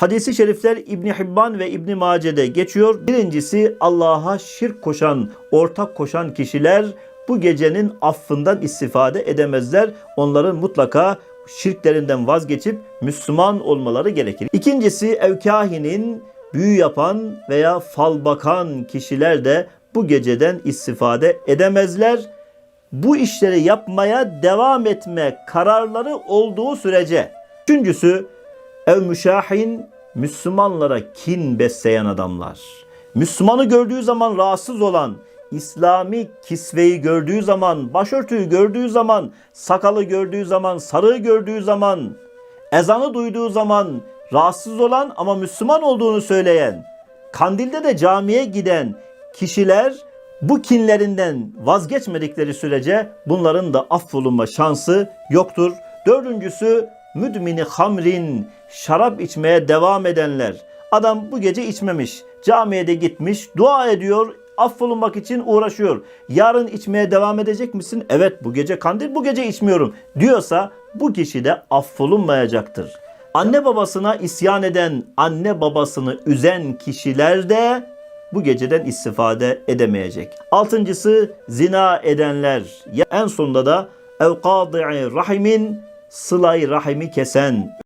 Hadisi şerifler İbn Hibban ve İbn Mace'de geçiyor. Birincisi Allah'a şirk koşan, ortak koşan kişiler bu gecenin affından istifade edemezler. Onların mutlaka şirklerinden vazgeçip Müslüman olmaları gerekir. İkincisi evkahinin büyü yapan veya fal bakan kişiler de bu geceden istifade edemezler. Bu işleri yapmaya devam etme kararları olduğu sürece. Üçüncüsü ev müşahin Müslümanlara kin besleyen adamlar. Müslümanı gördüğü zaman rahatsız olan, İslami kisveyi gördüğü zaman, başörtüyü gördüğü zaman, sakalı gördüğü zaman, sarığı gördüğü zaman, ezanı duyduğu zaman rahatsız olan ama Müslüman olduğunu söyleyen, kandilde de camiye giden kişiler bu kinlerinden vazgeçmedikleri sürece bunların da affolunma şansı yoktur. Dördüncüsü müdmini hamrin şarap içmeye devam edenler. Adam bu gece içmemiş. Camiye de gitmiş. Dua ediyor. Affolunmak için uğraşıyor. Yarın içmeye devam edecek misin? Evet bu gece kandil bu gece içmiyorum diyorsa bu kişi de affolunmayacaktır. Anne babasına isyan eden, anne babasını üzen kişiler de bu geceden istifade edemeyecek. Altıncısı zina edenler. En sonunda da evkâdi'i rahimin sılayı rahimi kesen